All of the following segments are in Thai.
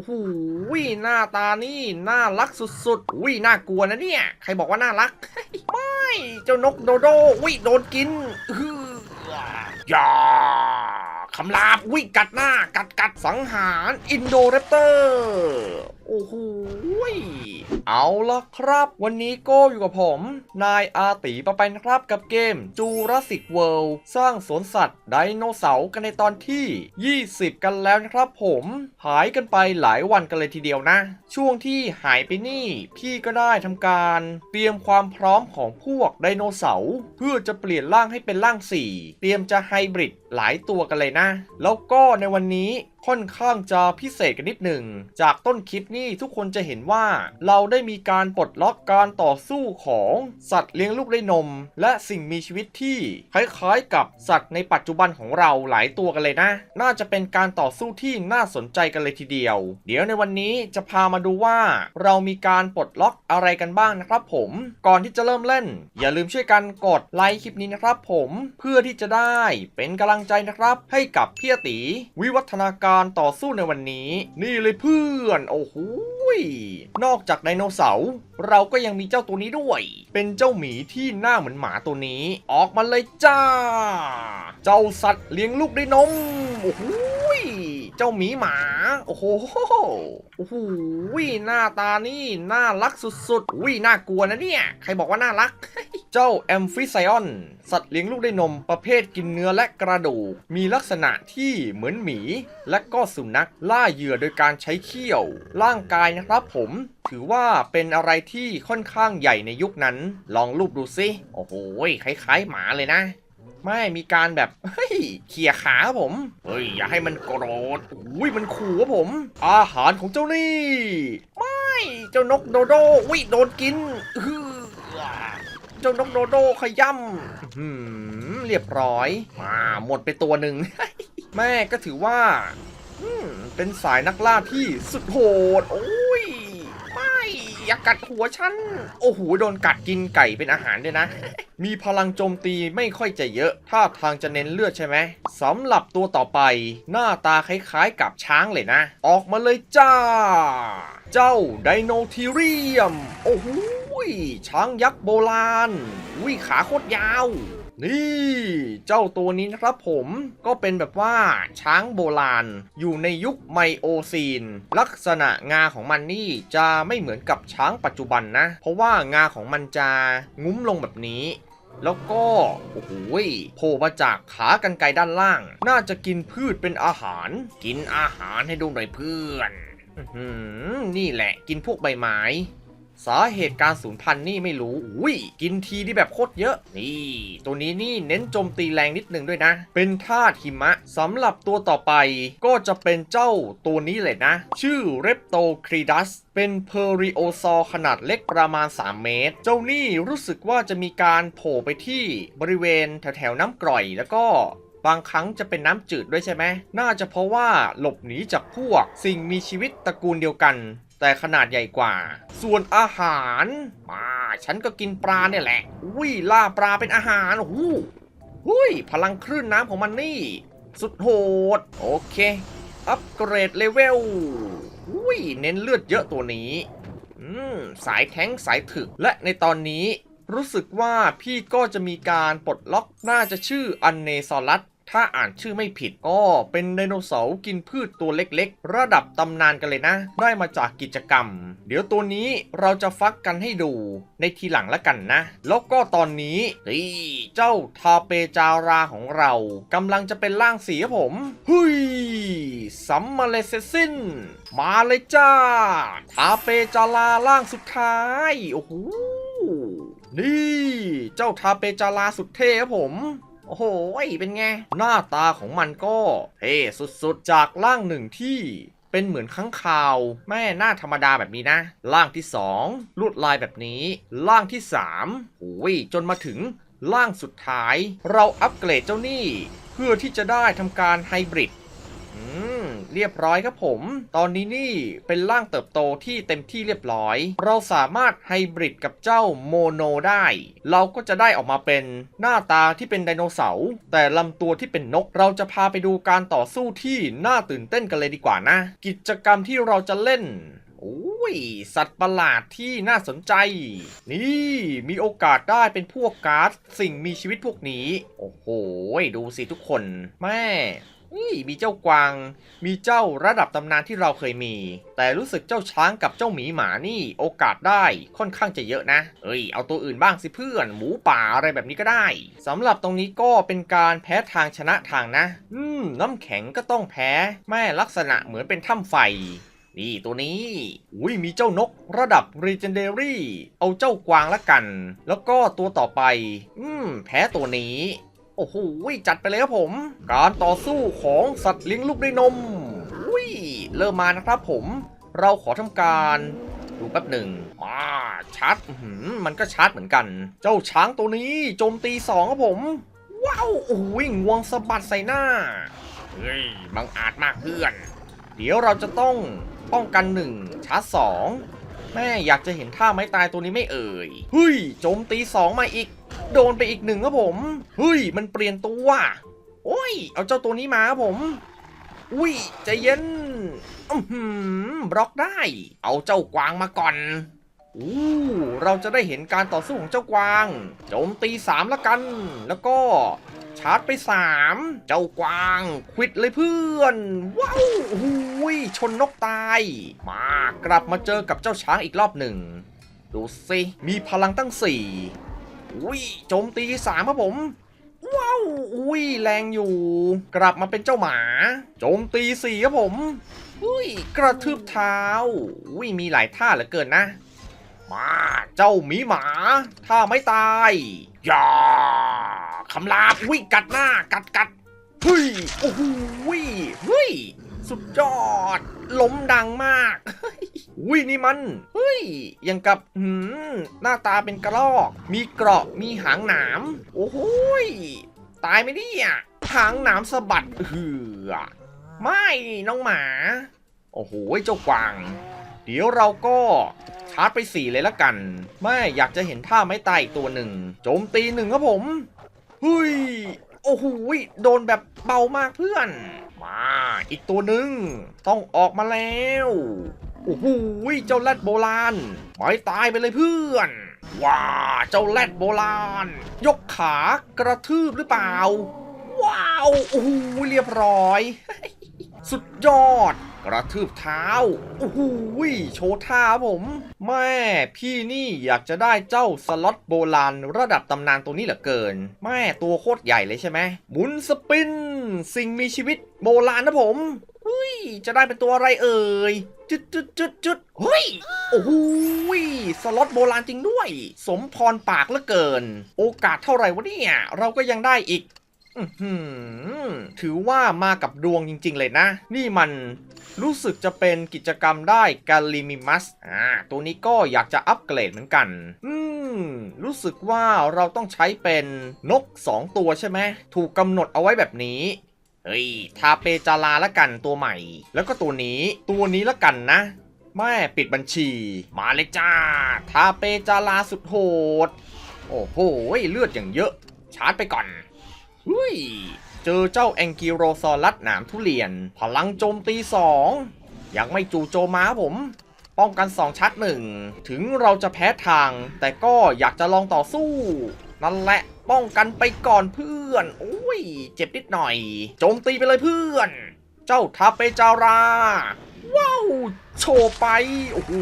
อ้โหหน้าตานี่น่ารักสุดๆวิน่ากลัวนะเนี่ย ใครบอกว่าน่ารัก ไม่เจ้านกโดโดวิโดนกินอื้อย่าคำรามอุ้ยกัดหน้ากัดกัดสังหารอินโดเรปเตอร์ โอ้โหเอาละครับ วันนี้ก็อยู่กับผม นายอาตีปะไปนะครับกับเกมจูราสิกเวิลด์สร้างสวนสัตว์ไดโนเสาร์กันในตอนที่ 20 กันแล้วนะครับผมหายกันไปหลายวันกันเลยทีเดียวนะ ช่วงที่หายไปนี่ พี่ก็ได้ทำการเตรียมความพร้อมของพวกไดโนเสาร์เพื่อจะเปลี่ยนร่างให้เป็นร่าง 4 เตรียมจะไฮบริดหลายตัวกันเลยนะ แล้วก็ในวันนี้ค่อนข้างจะพิเศษกันนิดหนึ่ง จากต้นคลิปนี่ทุกคนจะเห็นว่า เราได้มีการปลดล็อกการต่อสู้ของสัตว์เลี้ยงลูกด้วยนม และสิ่งมีชีวิตที่คล้ายๆ กับสัตว์ในปัจจุบันของเราหลายตัวกันเลยนะ น่าจะเป็นการต่อสู้ที่น่าสนใจกันเลยทีเดียว เดี๋ยวในวันนี้จะพามาดูว่า เรามีการปลดล็อกอะไรกันบ้างนะครับผม ก่อนที่จะเริ่มเล่น อย่าลืมช่วยกันกดไลค์คลิปนี้นะครับผมเพื่อที่จะได้เป็นกำลังใจนะครับ ให้กับพี่อาตีวิวัฒนาการการต่อสู้ในวันนี้ นี่เลยเพื่อน โอ้โหยนอกจากไดโนเสาร์เราก็ยังมีเจ้าตัวนี้ด้วย เป็นเจ้าหมีที่หน้าเหมือนหมาตัวนี้ ออกมาเลยจ้า เจ้าสัตว์เลี้ยงลูกด้วยนม โอ้โหยเจ้าหมีหมา โอ้โห โอ้โหหน้าตานี่น่ารักสุดๆอุ้ยน่ากลัวนะเนี่ย ใครบอกว่าน่ารัก เจ้าแอมฟิไซออน สัตว์เลี้ยงลูกด้วยนมประเภทกินเนื้อและกระดูก มีลักษณะที่เหมือนหมี และก็สุนัขล่าเหยื่อโดยการใช้เขี้ยว ร่างกายนะครับผมถือว่าเป็นอะไรที่ค่อนข้างใหญ่ในยุคนั้น ลองรูปดูซิโอ้โหคล้ายๆหมาเลยนะไม่มีการแบบ เฮ้ยเขี่ยขาผม เฮ้ย อย่าให้มันโกรธอุ้ยมันขู่ผม อาหารของเจ้านี่ ไม่ เจ้านกโดโดอุ้ยโดนกินอื้อ เจ้านกโดโดขย่ำอื้อหือเรียบร้อยมาหมดไปตัวหนึ่ง แม่ก็ถือว่าอืมเป็นสายนักล่าที่สุดโหด โอ้ย ไม่อย่ากัดหัวฉัน โอ้โห โดนกัดกินไก่เป็นอาหารด้วยนะ มีพลังโจมตีไม่ค่อยจะเยอะถ้าทางจะเน้นเลือดใช่ไหมสำหรับตัวต่อไป หน้าตาคล้ายๆกับช้างเลยนะ ออกมาเลยจ้า เจ้าไดโนทีเรียม โอ้โห ยช้างยักษ์โบราณวิขาโคตรยาว นี่ เจ้าตัวนี้นะครับผมก็เป็นแบบว่าช้างโบราณ อยู่ในยุคไมโอซีน ลักษณะงาของมันนี่จะไม่เหมือนกับช้างปัจจุบันนะ เพราะว่างาของมันจะงุ้มลงแบบนี้แล้วก็โอ้โหโผล่มาจากขากรรไกรด้านล่าง น่าจะกินพืชเป็นอาหาร กินอาหารให้ดูหน่อยเพื่อนอนี่แหละกินพวกใบไม้ สาเหตุการสูญพันธุ์นี่ไม่รู้ อุ้ย กินทีที่แบบโคตรเยอะ นี่ ตัวนี้นี่เน้นโจมตีแรงนิดนึงด้วยนะ เป็นธาตุหิมะสำหรับตัวต่อไปก็จะเป็นเจ้าตัวนี้เลยนะ ชื่อเรปโตครีดัสเป็นเพอริโอซอขนาดเล็กประมาณ 3 เมตร เจ้านี่รู้สึกว่าจะมีการโผล่ไปที่บริเวณแถวๆน้ำกร่อยแล้วก็บางครั้งจะเป็นน้ำจืดด้วยใช่ไหม น่าจะเพราะว่าหลบหนีจากพวกสิ่งมีชีวิตตระกูลเดียวกัน แต่ขนาดใหญ่กว่า ส่วนอาหารมาฉันก็กินปลาเนี่ยแหละอุ้ยล่าปลาเป็นอาหารโอ้โหหุ้ยพลังคลื่นน้ำของมันนี่ สุดโหด โอเค อัปเกรดเลเวลอุ้ยเน้นเลือดเยอะตัวนี้ อืม สายแท้งสายถึก และในตอนนี้รู้สึกว่าพี่ก็จะมีการปลดล็อกน่าจะชื่ออันเนซอรัส ถ้าอ่านชื่อไม่ผิดก็เป็นไดโนเสาร์กินพืชตัวเล็กๆ ระดับตำนานกันเลยนะ ได้มาจากกิจกรรม เดี๋ยวตัวนี้เราจะฟักกันให้ดูในทีหลังละกันนะ แล้วก็ตอนนี้เฮ้ยเจ้าทาเปจาราของเรากำลังจะเป็นร่างสีครับผมเฮ้ยสัมมาเลเซซินมาเลยจ้า ทาเปจาราร่างสุดท้ายโอ้โหนี่ เจ้าทาเปจาราสุดเท่ครับผม โอ้โห เป็นไง หน้าตาของมันก็เท่สุดๆ จากร่างหนึ่งที่เป็นเหมือนข้างคาว แม่หน้าธรรมดาแบบนี้นะ ร่างที่ 2 ลวดลายแบบนี้ ร่างที่3โอ้ยจนมาถึงร่างสุดท้าย เราอัปเกรดเจ้านี่ เพื่อที่จะได้ทำการไฮบริด เรียบร้อยครับผม ตอนนี้นี่เป็นร่างเติบโตที่เต็มที่เรียบร้อย เราสามารถไฮบริดกับเจ้าโมโนได้ เราก็จะได้ออกมาเป็นหน้าตาที่เป็นไดโนเสาร์แต่ลำตัวที่เป็นนก เราจะพาไปดูการต่อสู้ที่น่าตื่นเต้นกันเลยดีกว่านะ กิจกรรมที่เราจะเล่นโอ้ย สัตว์ประหลาดที่น่าสนใจ นี่มีโอกาสได้เป็นพวกการ์ดสิ่งมีชีวิตพวกนี้ โอ้โห ดูสิทุกคน แม่ นี่มีเจ้ากวาง มีเจ้าระดับตำนานที่เราเคยมี แต่รู้สึกเจ้าช้างกับเจ้าหมีหมานี่โอกาสได้ค่อนข้างจะเยอะนะ เอ้ย เอาตัวอื่นบ้างสิเพื่อน หมูป่าอะไรแบบนี้ก็ได้สำหรับตรงนี้ก็เป็นการแพ้ทางชนะทางนะ อืม น้ำแข็งก็ต้องแพ้ แม่ลักษณะเหมือนเป็นถ้ำไฟนี่ตัวนี้ อุ้ยมีเจ้านกระดับ Legendary เอาเจ้ากวางละกัน แล้วก็ตัวต่อไป อืม แพ้ตัวนี้ โอ้โหจัดไปเลยครับผม การต่อสู้ของสัตว์เลี้ยงลูกด้วยนมอุ้ยเริ่มมานะครับผม เราขอทำการดูแป๊บหนึ่งมาชาร์จมันก็ชาร์จเหมือนกัน เจ้าช้างตัวนี้โจมตีสองครับผม ว้าวโอ้ยงวงสะบัดใส่หน้าเฮ้ยบังอาจมากเพื่อน เดี๋ยวเราจะต้องป้องกันหนึ่งชาร์จสองแม่อยากจะเห็นท่าไม้ตายตัวนี้ไม่เอ่ยเฮ้ยโจมตีสองมาอีก โดนไปอีกหนึ่งครับผมเฮ้ยมันเปลี่ยนตัวโอ้ย เอาเจ้าตัวนี้มาครับผม อุ้ยใจเย็นอือหือบล็อกได้ เอาเจ้ากวางมาก่อนอู้เราจะได้เห็นการต่อสู้ของเจ้ากวาง โจมตีสามละกัน แล้วก็ชาร์จไปสามเจ้ากวางควิดเลยเพื่อน ว้าวหูยชนนกตาย มากลับมาเจอกับเจ้าช้างอีกรอบหนึ่ง ดูสิ มีพลังตั้งสี่ อุ้ยโจมตีสามครับผม ว้าวอุ้ยแรงอยู่ กลับมาเป็นเจ้าหมา โจมตีสี่ครับผมอุ้ยกระทืบเท้าอุ้ยมีหลายท่าเหลือเกินนะ มาเจ้าหมีหมา ถ้าไม่ตายอย่าคำรามอุ้ยกัดหน้ากัดกัดเฮ้ยโอ้โหยเฮ้ย สุดยอด ล้มดังมากอุ้ยนี่มันเฮ้ยยังกับหืมหน้าตาเป็นกระรอก มีเกราะมีหางหนาม โอ้โหยตายไหมเนี่ยหางหนามสะบัดเหือไม่น้องหมา โอ้โหเจ้ากวาง เดี๋ยวเราก็ชาร์จไปสี่เลยละกันแม่อยากจะเห็นท่าไม้ตายอีกตัวหนึ่งโจมตีหนึ่งครับผมเฮ้ยโอ้โหยโดนแบบเบามากเพื่อน มา อีกตัวหนึ่งต้องออกมาแล้วโอ้โหเจ้าแรดโบราณไม้ตายไปเลยเพื่อน ว้าเจ้าแรดโบราณ ยกขากระทืบหรือเปล่า ว้าวโอ้โหเรียบร้อย สุดยอด กระทืบเท้าโอ้โหโชว์ท่าผมแม่พี่นี่อยากจะได้เจ้าสล็อตโบราณ ระดับตำนานตัวนี้เหลือเกินแม่ตัวโคตรใหญ่เลยใช่ไหมหมุนสปิน สิ่งมีชีวิตโบราณนะผมเฮ้ยจะได้เป็นตัวอะไรเอ่ยจุดจุดจุดจุดเฮ้ยโอ้โหสล็อตโบราณจริงด้วย สมพรปากเหลือเกิน โอกาสเท่าไหร่วะเนี่ยเราก็ยังได้อีกถือว่ามากับดวงจริง ๆ เลยนะ นี่มันรู้สึกจะเป็นกิจกรรมได้กาลิมิมัสอ่าตัวนี้ก็อยากจะอัปเกรดเหมือนกัน อื รู้สึกว่าเราต้องใช้เป็นนก 2 ตัวใช่ไหม ถูกกำหนดเอาไว้แบบนี้ เฮ้ย ทาเปจาราละกันตัวใหม่ แล้วก็ตัวนี้ ตัวนี้ละกันนะ แม่ปิดบัญชี มาเลยจ้า ทาเปจาราสุดโหด โอ้โห เลือดอย่างเยอะ ชาร์จไปก่อนเฮ้ยเจอเจ้าแองกิโรซอรัสหนามทุเรียน พลังโจมตีสองยังไม่จู่โจมมาผม ป้องกัน 2 ชัดหนึ่งถึงเราจะแพ้ทาง แต่ก็อยากจะลองต่อสู้ นั่นแหละป้องกันไปก่อนเพื่อนโอ้ย เจ็บนิดหน่อย โจมตีไปเลยเพื่อน เจ้าทาเปจารา ว้าว โชว์ไป โอ้โห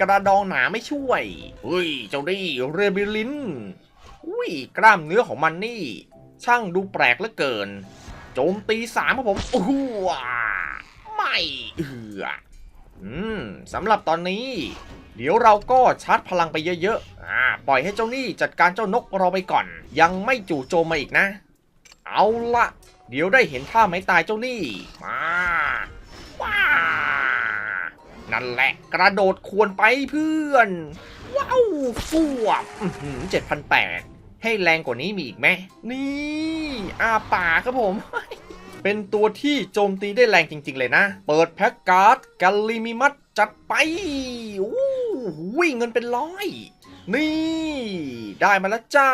กระดองหนาไม่ช่วยเฮ้ย เจ้านี่เรเบลินอุ้ยกล้ามเนื้อของมันนี่ ช่างดูแปลกเหลือเกิน โจมตีสามครับผมโอ้โหไม่เอือ อืมสำหรับตอนนี้ เดี๋ยวเราก็ชาร์จพลังไปเยอะๆอ่าปล่อยให้เจ้านี่จัดการเจ้านกเราไปก่อน ยังไม่จู่โจมมาอีกนะ เอาละเดี๋ยวได้เห็นท่าไม้ตายเจ้านี่มาว้านั่นแหละกระโดดควรไปเพื่อน ว้าวฟวบเจ็ดพันแปดให้แรงกว่านี้มีอีกไหมนี่อาป่าครับผม เป็นตัวที่โจมตีได้แรงจริง ๆ เลยนะ เปิดแพ็กการ์ดกัลลิมิมัตจัดไปอู้วิ่งเงินเป็นร้อย นี่ ได้มาแล้วจ้า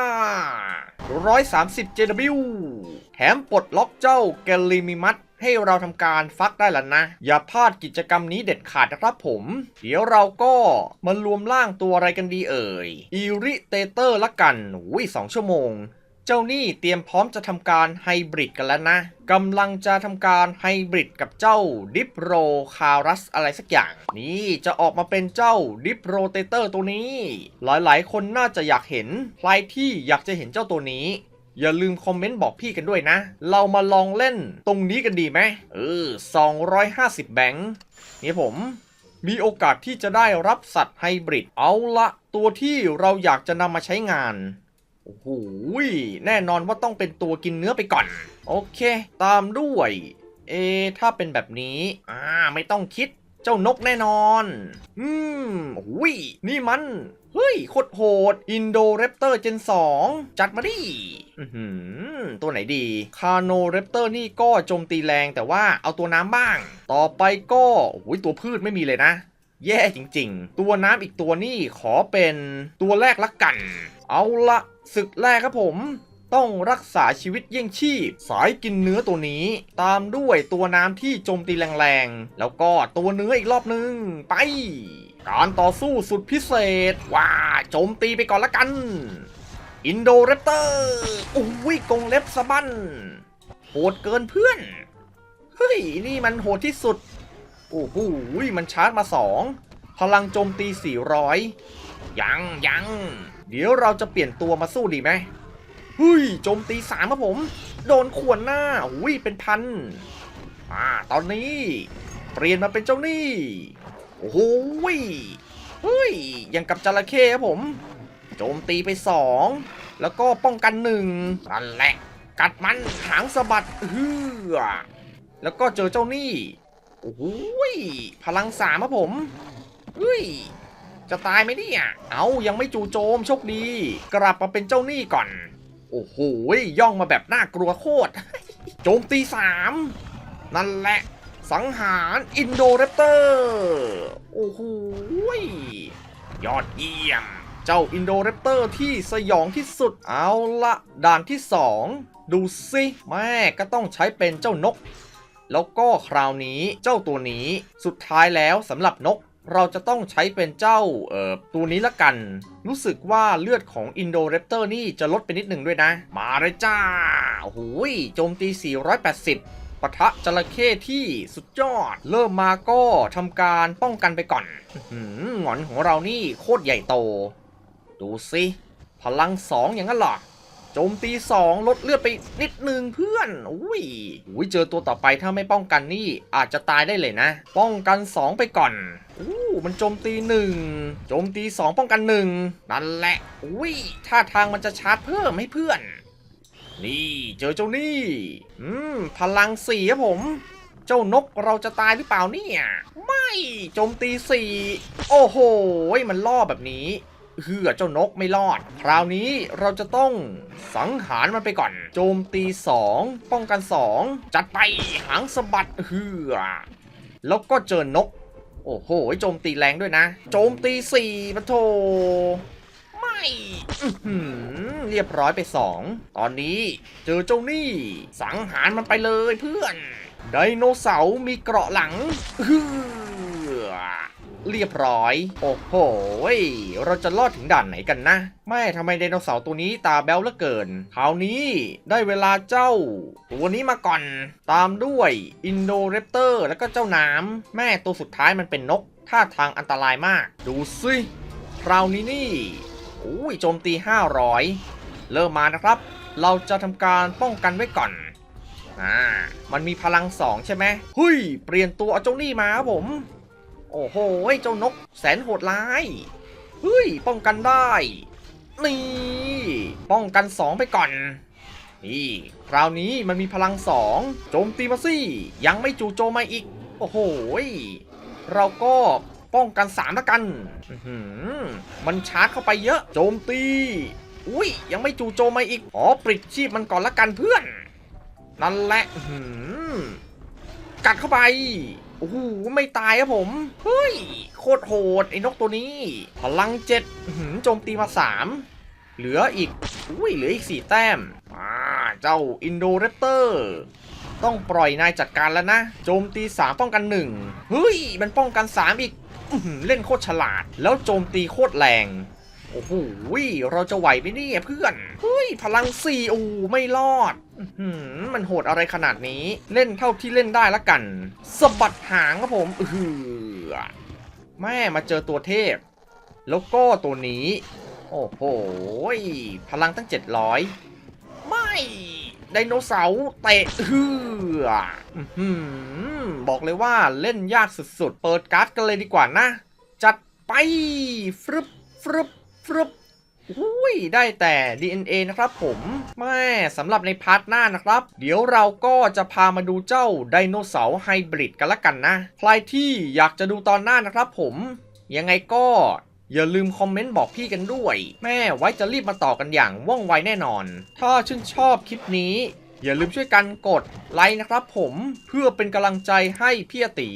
130 JW แถมปลดล็อกเจ้าแกลลิมิมัตให้เราทำการฟักได้แล้วนะ อย่าพลาดกิจกรรมนี้เด็ดขาดนะครับผม เดี๋ยวเราก็มารวมร่างตัวอะไรกันดีเอ่ยอีริเตเตอร์ละกันอุ้ยสองชั่วโมง เจ้านี่เตรียมพร้อมจะทำการไฮบริดกันแล้วนะกำลังจะทำการไฮบริดกับเจ้าดิปโรคารัสอะไรสักอย่าง นี่จะออกมาเป็นเจ้าดิปโรเตเตอร์ตัวนี้ หลายๆ คนน่าจะอยากเห็นใครที่อยากจะเห็นเจ้าตัวนี้อย่าลืมคอมเมนต์บอกพี่กันด้วยนะ เรามาลองเล่นตรงนี้กันดีไหมเออ 250 แบงค์นี่ผม มีโอกาสที่จะได้รับสัตว์ไฮบริด เอาละ ตัวที่เราอยากจะนำมาใช้งาน โอ้โหยแน่นอนว่าต้องเป็นตัวกินเนื้อไปก่อน โอเค ตามด้วย เอ ถ้าเป็นแบบนี้ อ่า ไม่ต้องคิด เจ้านกแน่นอน อืมโอ้ย นี่มัน เฮ้ย โคตรโหด อินโดเรปเตอร์เจน 2 จัดมาดิอือหือตัวไหนดี คาโนเรปเตอร์นี่ก็โจมตีแรงแต่ว่าเอาตัวน้ำบ้าง ต่อไปก็โอ้ยตัวพืชไม่มีเลยนะ แย่จริง ๆ ตัวน้ำอีกตัวนี่ขอเป็นตัวแรกละกัน เอาละ ศึกแรกครับผมต้องรักษาชีวิตเยี่ยงชีพ สายกินเนื้อตัวนี้ ตามด้วยตัวน้ำที่โจมตีแรงๆ แล้วก็ตัวเนื้ออีกรอบนึง ไป การต่อสู้สุดพิเศษ ว้าโจมตีไปก่อนละกัน อินโดเรปเตอร์อุ้ยกงเล็บสะบั้นโหดเกินเพื่อน เฮ้ย นี่มันโหดที่สุด โอ้โหมันชาร์จมาสองพลังโจมตี 400 ยังยัง เดี๋ยวเราจะเปลี่ยนตัวมาสู้ดีไหมเฮ้ยโจมตีสามครับผม โดนขวนหน้าอุ้ยเป็นพันอ่าตอนนี้ เปลี่ยนมาเป็นเจ้านี่โอ้โหยเฮ้ยยังกับจระเข้ครับผม โจมตีไปสองแล้วก็ป้องกันหนึ่งนั่นแหละกัดมันหางสะบัดเฮือแล้วก็เจอเจ้านี่โอ้โหยพลังสามครับผมเฮ้ย จะตายไหมเนี่ย เอายังไม่จู่โจมโชคดี กลับมาเป็นเจ้าหนี่ก่อน โอ้โหยย่องมาแบบน่ากลัวโคตร โจมตีสามนั่นแหละ สังหารอินโดเรปเตอร์ โอ้โหยยอดเยี่ยม เจ้าอินโดเรปเตอร์ที่สยองที่สุด เอาละด่านที่สองดูสิแม่ก็ต้องใช้เป็นเจ้านก แล้วก็คราวนี้เจ้าตัวนี้สุดท้ายแล้วสำหรับนก เราจะต้องใช้เป็นเจ้าเอ่อตัวนี้ละกัน รู้สึกว่าเลือดของอินโดเรปเตอร์นี่จะลดไปนิดหนึ่งด้วยนะ มาเลยจ้าโอ้โหยโจมตี 480ปะทะจระเข้ที่สุดยอด เริ่มมาก็ทำการป้องกันไปก่อนหือหงอนของเรานี่โคตรใหญ่โต ดูสิพลังสองอย่างนั้นหรอโจมตี 2 ลดเลือดไปนิดนึงเพื่อน อุ้ยอุ้ยเจอตัวต่อไปถ้าไม่ป้องกันนี่อาจจะตายได้เลยนะ ป้องกัน 2 ไปก่อนอู้ มันโจมตี1โจมตี2ป้องกัน1นั่นแหละอุ้ยท่าทางมันจะชาร์จเพิ่มให้เพื่อน นี่เจอเจ้านี่ อืม พลังสี่ครับผม เจ้านกเราจะตายหรือเปล่าเนี่ยไม่โจมตีสี่โอ้โหมันล่อแบบนี้เฮือเจ้านกไม่รอด คราวนี้เราจะต้องสังหารมันไปก่อน โจมตี 2 ป้องกัน 2 จัดไปหางสะบัดเฮือแล้วก็เจอนก โอ้โหโจมตีแรงด้วยนะ โจมตีสี่ปะโถไม่เรียบร้อยไปสองตอนนี้เจอเจ้านี่ สังหารมันไปเลยเพื่อน ไดโนเสาร์มีเกราะหลัง เรียบร้อย โอ้โห เราจะรอดถึงด่านไหนกันนะ ไม่ทำไมไดโนเสาร์ตัวนี้ตาแบ๊วเหลือเกิน คราวนี้ได้เวลาเจ้า ตัวนี้มาก่อน ตามด้วยอินโดเรปเตอร์แล้วก็เจ้าน้ำแม่ตัวสุดท้ายมันเป็นนก ท่าทางอันตรายมาก ดูสิคราวนี้นี่อุ้ยโจมตี 500 เริ่มมานะครับ เราจะทำการป้องกันไว้ก่อนอ่ามันมีพลังสองใช่ไหมเฮ้ย เปลี่ยนตัวเอาเจ้านี่มาครับผม โอ้โหเจ้านกแสนโหดร้ายเฮ้ยป้องกันได้ นี่ป้องกัน 2 ไปก่อน นี่คราวนี้มันมีพลัง 2 โจมตีมาสิยังไม่จู่โจมมาอีก โอ้โหเราก็ป้องกัน3ละกันมันชาร์จเข้าไปเยอะ โจมตี อุ้ยยังไม่จู่โจมมาอีกอ๋อปลิดชีพมันก่อนละกันเพื่อน นั่นแหละกัดเข้าไป โอ้โหไม่ตายครับผม เฮ้ย โคตรโหดไอ้นกตัวนี้ พลังเจ็ดโจมตีมาสามเหลืออีก อุ้ย เหลืออีกสี่แต้ม อ่า เจ้าอินโดเรปเตอร์ ต้องปล่อยนายจัดการแล้วนะ โจมตี3ป้องกัน1เฮ้ย มันป้องกัน3อีกเล่นโคตรฉลาด แล้วโจมตีโคตรแรง โอ้โห เราจะไหวไหมเนี่ยเพื่อน เฮ้ย พลังสี่โอ้ไม่รอด มันโหดอะไรขนาดนี้ เล่นเท่าที่เล่นได้ละกันสะบัดหางครับผมเออแม่มาเจอตัวเทพ แล้วก็ตัวนี้ โอ้โหพลังตั้ง 700 ไม่ไดโนเสาร์เตะเฮืออื้อหือบอกเลยว่าเล่นยากสุดๆ เปิดการ์ดกันเลยดีกว่านะ จัดไปฟรึบฟรึบฟรึบ อุ้ยได้แต่ DNA นะครับผมแม่สำหรับในพาร์ทหน้านะครับ เดี๋ยวเราก็จะพามาดูเจ้าไดโนเสาร์ไฮบริดกันละกันนะ ใครที่อยากจะดูตอนหน้านะครับผม ยังไงก็อย่าลืมคอมเมนต์บอกพี่กันด้วย แม่ไว้จะรีบมาต่อกันอย่างว่องไวแน่นอน ถ้าชื่นชอบคลิปนี้ อย่าลืมช่วยกันกดไลค์นะครับผมเพื่อเป็นกำลังใจให้พี่อตี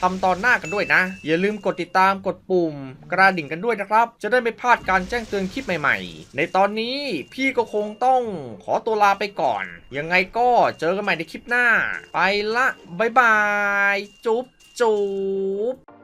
ทำตอนหน้ากันด้วยนะ อย่าลืมกดติดตามกดปุ่ม กระดิ่งกันด้วยนะครับ จะได้ไม่พลาดการแจ้งเตือนคลิปใหม่ๆ ในตอนนี้พี่ก็คงต้องขอตัวลาไปก่อน ยังไงก็เจอกันใหม่ในคลิปหน้า ไปละ บ๊ายบาย จุ๊บจุ๊บ